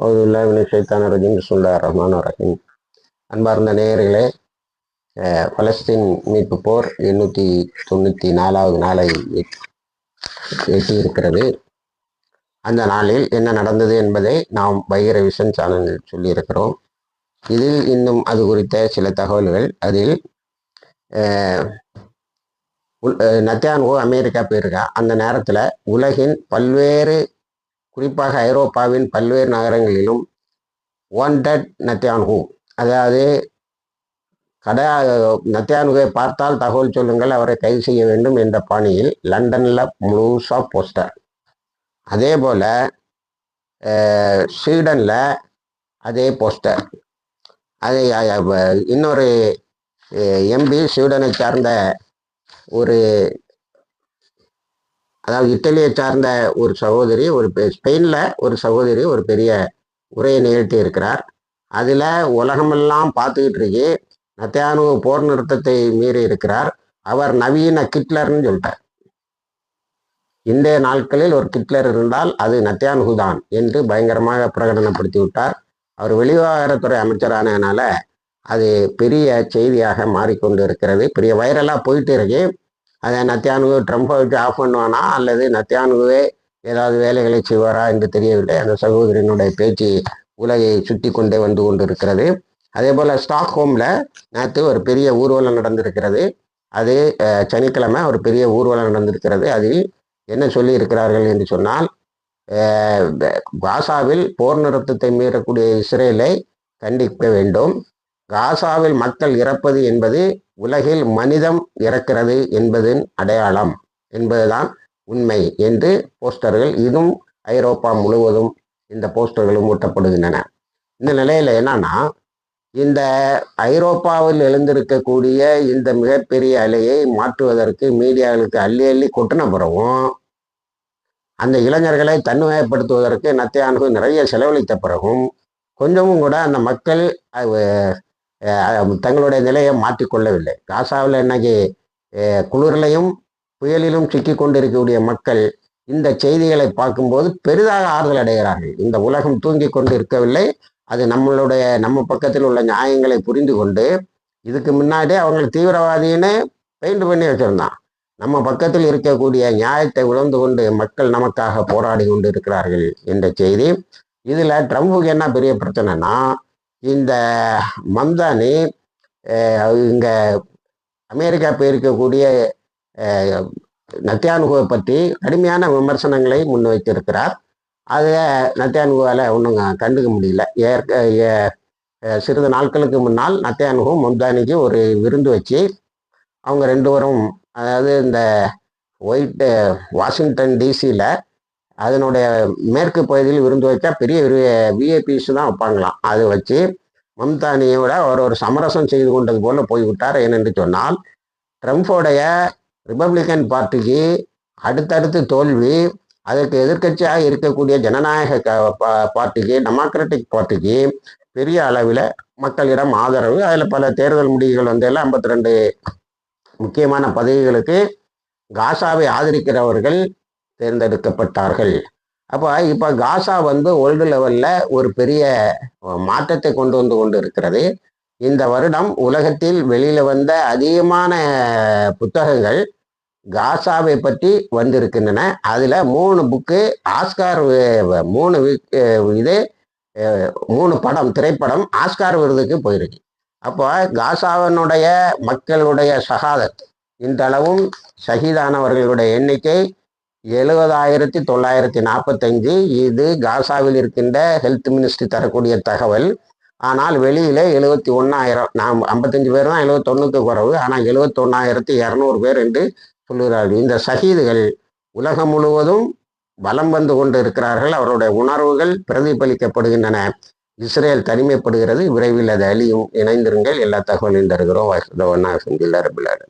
சைத்தான regime. சுல்லா ரஹ்மான் ரஹீம். அன்பார்ந்த நேயர்களே பலஸ்தீன் மீட்பு போர் எண்ணூற்றி தொண்ணூற்றி நாலாவது நாளை எட்டியிருக்கிறது. அந்த நாளில் என்ன நடந்தது என்பதை நாம் பகிர விஷன் சேனலில் சொல்லியிருக்கிறோம். இதில் இன்னும் அது குறித்த சில தகவல்கள். அதில் அஹ், உல்- நத்தியான்கோ அமெரிக்கா போயிருக்கா. அந்த நேரத்தில் உலகின் பல்வேறு குறிப்பாக ஐரோப்பாவின் பல்வேறு நகரங்களிலும் வாண்டட் நத்தியான்ஹூ. அதாவது கடை நத்தியானுகை பார்த்தால் தகவல் சொல்லுங்கள் அவரை கைது செய்ய வேண்டும் என்ற பாணியில் லண்டனில் முழுசா போஸ்டர். அதே போல் ஸ்வீடனில் அதே போஸ்டர். அது இன்னொரு எம்பி ஸ்வீடனை சார்ந்த ஒரு அதாவது இத்தாலியை சார்ந்த ஒரு சகோதரி ஒரு பெ- ஒரு சகோதரி ஒரு பெரிய உரையை நிகழ்த்தி இருக்கிறார். அதில் உலகமெல்லாம் பார்த்துக்கிட்டு இருக்கு நத்தியானு போர் நிறுத்தத்தை மீறி இருக்கிறார். அவர் நவீன கிட்லர்னு சொல்லிட்டார் இன்றைய நாட்களில் ஒரு கிட்லர் இருந்தால் அது நத்தியானுகு தான் என்று பயங்கரமாக பிரகடனப்படுத்தி விட்டார். அவர் வெளிவிவகாரத்துறை அமைச்சரானதுனால அது பெரிய செய்தியாக மாறிக்கொண்டு இருக்கிறது. பெரிய வைரலாக போயிட்டு இருக்கு அதை நத்தியானுக்கு ட்ரம்ப்பை வச்சு ஆஃப் பண்ணுவானா? அல்லது நத்தியானுக்குவே ஏதாவது வேலைகளை செய்வாரா என்று தெரியவில்லை. அந்த சகோதரனுடைய பேச்சு உலகை சுற்றி கொண்டே வந்து கொண்டு இருக்கிறது அதே போல் ஸ்டாக் ஹோமில் நேற்று ஒரு பெரிய ஊர்வலம் நடந்திருக்கிறது. அது சனிக்கிழமை ஒரு பெரிய ஊர்வலம் நடந்திருக்கிறது. அதில் என்ன சொல்லி இருக்கிறார்கள் என்று சொன்னால் காசாவில் போர் நிறுத்தத்தை மீறக்கூடிய இஸ்ரேலை கண்டிக்க வேண்டும். காசாவில் மக்கள் இறப்பது என்பது உலகில் மனிதம் இறக்கிறது என்பதன் அடையாளம் என்பதுதான் உண்மை என்று போஸ்டர்கள் இதுவும் ஐரோப்பா முழுவதும் இந்த போஸ்டர்களும் ஊட்டப்படுகின்றன. இந்த நிலையில் என்னன்னா இந்த ஐரோப்பாவில் எழுந்திருக்கக்கூடிய இந்த மிகப்பெரிய அலையை மாற்றுவதற்கு மீடியாவுக்கு அள்ளி அள்ளி கொட்டின பிறகும் அந்த இளைஞர்களை தன்மையப்படுத்துவதற்கு நத்தையானு நிறைய செலவழித்த பிறகும் கொஞ்சமும் கூட அந்த மக்கள் தங்களுடைய நிலையை மாற்றிக்கொள்ளவில்லை. காசாவில் இன்னைக்கு குளிர்லையும் புயலிலும் சிக்கி கொண்டிருக்கக்கூடிய மக்கள் இந்த செய்திகளை பார்க்கும்போது பெரிதாக ஆறுதல் அடைகிறார்கள். இந்த உலகம் தூங்கி கொண்டு இருக்கவில்லை. அது நம்மளுடைய நம்ம பக்கத்தில் உள்ள நியாயங்களை புரிந்து கொண்டு இதுக்கு முன்னாடி அவங்க தீவிரவாதின்னு பெயிண்ட் பண்ணி வச்சுருந்தான். நம்ம பக்கத்தில் இருக்கக்கூடிய நியாயத்தை உணர்ந்து கொண்டு மக்கள் நமக்காக போராடி கொண்டு இருக்கிறார்கள் என்ற செய்தி. இதில் ட்ரம்புக்கு என்ன பெரிய பிரச்சனைனா இந்த மம்தானி இங்கே அமெரிக்கா போயிருக்கக்கூடிய நத்தியானுகுவை பற்றி கடுமையான விமர்சனங்களை முன்வைத்திருக்கிறார். அதை நத்தியானுகுவால் ஒன்றும் கண்டுக்க முடியல. ஏற்க ஏ- சிறிது நாட்களுக்கு முன்னால் நத்தியானுகு மம்தானிக்கு ஒரு விருந்து வச்சு அவங்க ரெண்டு பேரும் அதாவது இந்த ஒயிட் வாஷிங்டன் டிசியில் அதனுடைய மேற்கு பகுதியில் விருந்து வச்சா பெரிய விஐபிஸ் தான் வைப்பாங்களாம். அது வச்சு மம்தானியோட அவர் ஒரு சமரசம் செய்து கொண்டது போல போய்விட்டார் ஏனென்று சொன்னால் ட்ரம்ப்போடைய ரிப்பப்ளிக்கன் பார்ட்டிக்கு அடுத்தடுத்து தோல்வி அதற்கு எதிர்க்கட்சியாக இருக்கக்கூடிய ஜனநாயக க- பார்ட்டிக்கு டெமோக்ராட்டிக் பார்ட்டிக்கு பெரிய அளவில் மக்களிடம் ஆதரவு அதில் பல தேர்தல் முடிவுகள் வந்ததில் ஐம்பத்தி ரெண்டு முக்கியமான பதவிகளுக்கு காசாவை ஆதரிக்கிறவர்கள் தேர்ந்தெடுக்கப்பட்டார்கள். அப்போ இப்போ காசா வந்து வேர்ல்டு லெவலில் ஒரு பெரிய மாற்றத்தை கொண்டு வந்து கொண்டு இருக்கிறது இந்த வருடம் உலகத்தில் வெளியில் வந்த அதிகமான புத்தகங்கள் காசாவை பற்றி வந்திருக்கின்றன. அதில் மூணு புக்கு ஆஸ்கார் மூணு இது மூணு படம் திரைப்படம் ஆஸ்கார் விருதுக்கு போயிருக்கு. அப்போ காசாவினுடைய மக்களுடைய சகாதத் இந்தளவும் ஷஹீதானவர்களுடைய எண்ணிக்கை எழுபதாயிரத்தி தொள்ளாயிரத்தி நாற்பத்தஞ்சு இது காசாவில் இருக்கின்ற ஹெல்த் மினிஸ்ட்ரி தரக்கூடிய தகவல். ஆனால் வெளியில் எழுபத்தி ஒன்றாயிரம் நாம் ஐம்பத்தஞ்சு பேர் தான் எழுபத்தொன்னுக்கு குறவு. ஆனால் எழுபத்தொன்னாயிரத்தி இரநூறு பேர் என்று சொல்லுகிறார்கள். இந்த சகிதுகள் உலகம் முழுவதும் வலம் வந்து கொண்டு இருக்கிறார்கள். அவருடைய உணர்வுகள் பிரதிபலிக்கப்படுகின்றன. இஸ்ரேல் தனிமைப்படுகிறது. விரைவில் அது அழியும். இணைந்திருங்கள். எல்லா தகவலையும் தருகிறோம். வசதவனா செந்தில் அரபிலாடு